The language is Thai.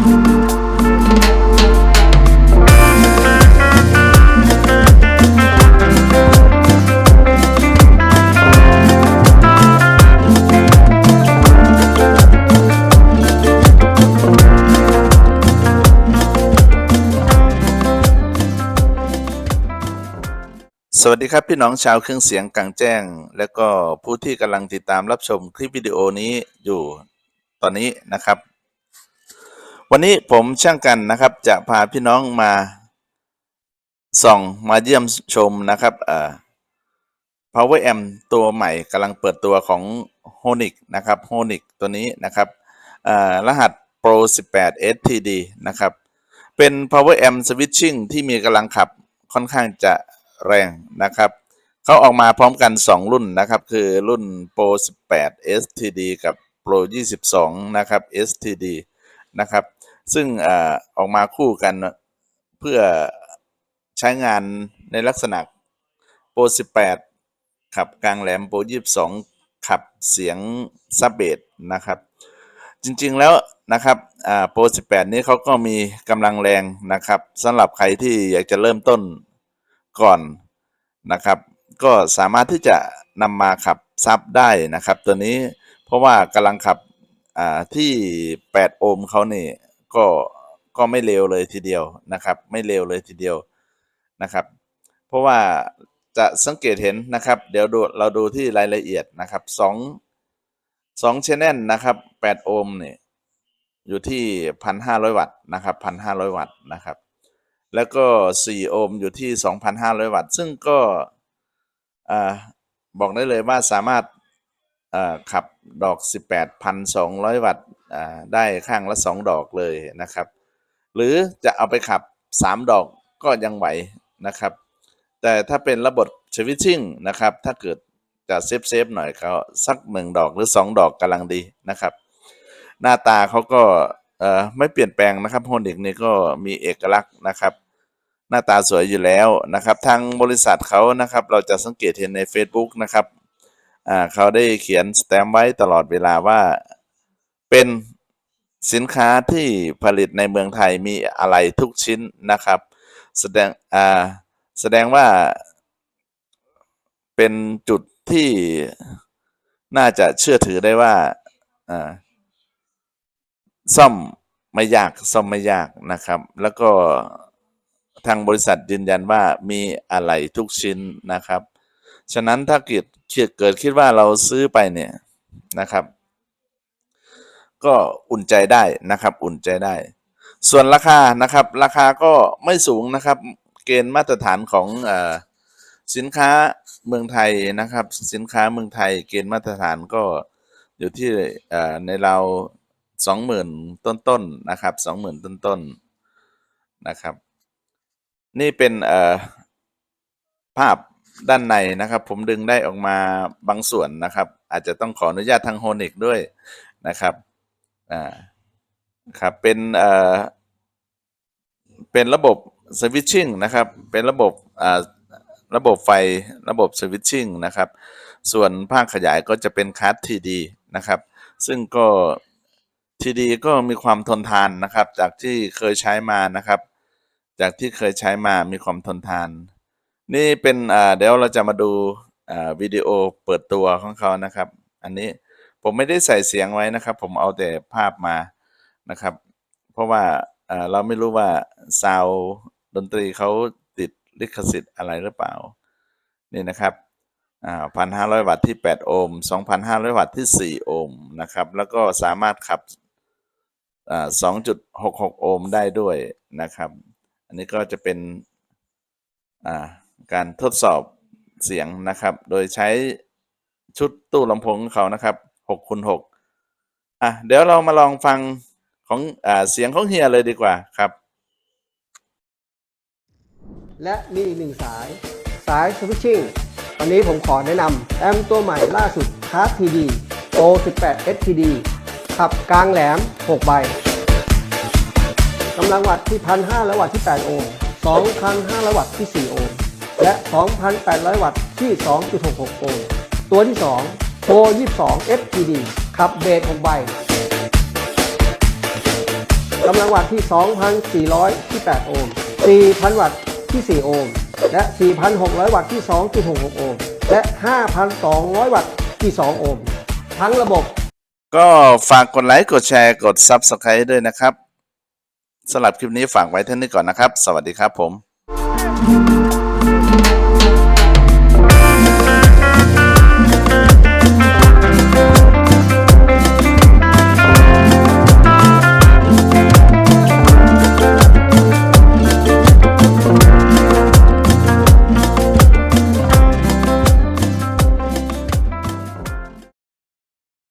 สวัสดีครับ พี่น้องชาวเครื่องเสียงกลางแจ้ง และก็ผู้ที่กำลังติดตามรับชมคลิปวิดีโอนี้อยู่ตอนนี้นะครับ วันนี้ผมช่างกันนะครับจะพาพี่น้องมาส่องมาเยี่ยมชมนะครับเอ่อ power amp ตัวใหม่กำลังเปิดตัวของ Honic นะครับ Honic ตัวนี้นะครับเอ่อรหัส Pro 18 STD นะครับ เป็น power amp switching ที่มีกำลังขับค่อนข้างจะแรงนะครับเขาออกมาพร้อมกัน 2 รุ่นนะครับ คือรุ่น Pro 18 STD กับ Pro 22 นะครับ STD นะครับ ซึ่งอออกมาคู่กันเพื่อใช้งานในลักษณะ Pro 18 ขับกลางแหลม Pro 22 ขับเสียงซับเบสนะครับ จริงๆแล้วนะครับโปร 18 นี้เขาก็มีกำลังแรงนะครับสำหรับใครที่อยากจะเริ่มต้นก่อนนะครับ ก็สามารถที่จะนำมาขับซับได้นะครับ ตัวนี้เพราะว่ากำลังขับที่ 8 โอห์มเขานี่ ก็ก็ไม่เร็วเลยทีเดียวนะครับ ไม่เร็วเลยทีเดียวนะครับ เพราะว่าจะสังเกตเห็นนะครับ เดี๋ยวดูเราดูที่รายละเอียดนะครับสองสองชแนลนะครับ8โอห์มเนี่ยอยู่ที่1,500วัตต์นะครับ1,500วัตต์นะครับ แล้วก็4โอห์มอยู่ที่2,500วัตต์ ซึ่งก็อ่าบอกได้เลยว่าสามารถ ขับดอก 18,200 วัตต์ได้ข้างละ 2 ดอกเลยนะครับ หรือจะเอาไปขับ 3 ดอกก็ยังไหวนะครับ แต่ถ้าเป็นระบบสวิตชิ่งนะครับ ถ้าเกิดจะเซฟเซฟๆหน่อยเขาสัก 1 ดอกหรือ 2 ดอกกำลังดีนะครับ หน้าตาเขาก็ไม่เปลี่ยนแปลงนะครับโฮนิกนี่ก็มีเอกลักษณ์นะครับ หน้าตาสวยอยู่แล้วนะครับ ทางบริษัทเขานะครับ เราจะสังเกตเห็นใน Facebook นะครับ เขาได้เขียนสแตมป์ไว้ตลอดเวลาว่าเป็นสินค้าที่ผลิตในเมืองไทยมีอะไรทุกชิ้นนะครับ แสดงอ่าแสดงว่าเป็นจุดที่น่าจะเชื่อถือได้ว่าอ่าซ่อมไม่ยากซ่อมไม่ยากนะครับ แล้วก็ทางบริษัทยืนยันว่ามีอะไรทุกชิ้นนะครับ ฉะนั้นถ้าเกิดเกิดคิดว่าเราซื้อไปเนี่ยนะครับ ก็อุ่นใจได้นะครับ อุ่นใจได้ ส่วนราคานะครับ ราคาก็ไม่สูงนะครับ เกณฑ์มาตรฐานของอสินค้าเมืองไทยนะครับ สินค้าเมืองไทย เกณฑ์มาตรฐานก็อยู่ที่ในเราสองหมื่นต้นๆนะครับสองหมื่นต้นๆนะครับ นี่เป็นภาพ ด้านในนะครับ ผมดึงได้ออกมาบางส่วนนะครับ อาจจะต้องขออนุญาตทางโฮนิกด้วยนะครับอ่าครับเป็นเอ่อเป็นระบบสวิตชิ่งนะครับ เป็นระบบอ่าระบบไฟระบบสวิตชิ่งนะครับ ส่วนภาคขยายก็จะเป็นคาร์ดทีดีนะครับ ซึ่งก็ทีดีก็มีความทนทานนะครับ จากที่เคยใช้มานะครับ จากที่เคยใช้มามีความทนทาน นี่เป็นอ่าเดี๋ยวเราจะมาดูอ่าวิดีโอเปิดตัวของเขานะครับ อันนี้ผมไม่ได้ใส่เสียงไว้นะครับ ผมเอาแต่ภาพมานะครับ เพราะว่าอ่าเราไม่รู้ว่าซาวดนตรีเขาติดลิขสิทธิ์อะไรหรือเปล่า นี่นะครับอ่าพันห้าร้อยวัตต์ที่ 8 โอห์ม2,500 วัตต์ที่ 4 โอห์มนะครับ แล้วก็สามารถขับอ่า2.66 โอห์มได้ด้วยนะครับ อันนี้ก็จะเป็นอ่า การทดสอบเสียงนะครับ โดยใช้ชุดตู้ลำโพงของเขานะครับ6คูณ6อะเดี๋ยวเรามาลองฟังของอ่าเสียงของเฮียเลยดีกว่าครับ และมีอีกหนึ่งสาย สายสวิตชิ่งวันนี้ผมขอแนะนำแอมตัวใหม่ล่าสุด c a r TD O 18 STD ขับกลางแหลม 6 ใบกำลังวัตต์ที่ 1,500 วัตต์ที่ 8 โอห์ม2,500 วัตต์ที่ 4 โอห์ม และ 2,800 วัตต์ที่ 2.66 โอห์มตัวที่2 O 22 FTD ขับเบส6ใบกำลังวัตต์ที่ 2,400ที่8โอห์ม4,000 วัตต์ที่ 4 โอห์มและ 4,600 วัตต์ที่ 2.66 โอห์มและ 5,200 วัตต์ที่ 2 โอห์มทั้งระบบ ก็ฝากกดไลค์ กดแชร์ กด Subscribe ด้วยนะครับสำหรับคลิปนี้ฝากไว้เท่านี้ก่อนนะครับ สวัสดีครับผม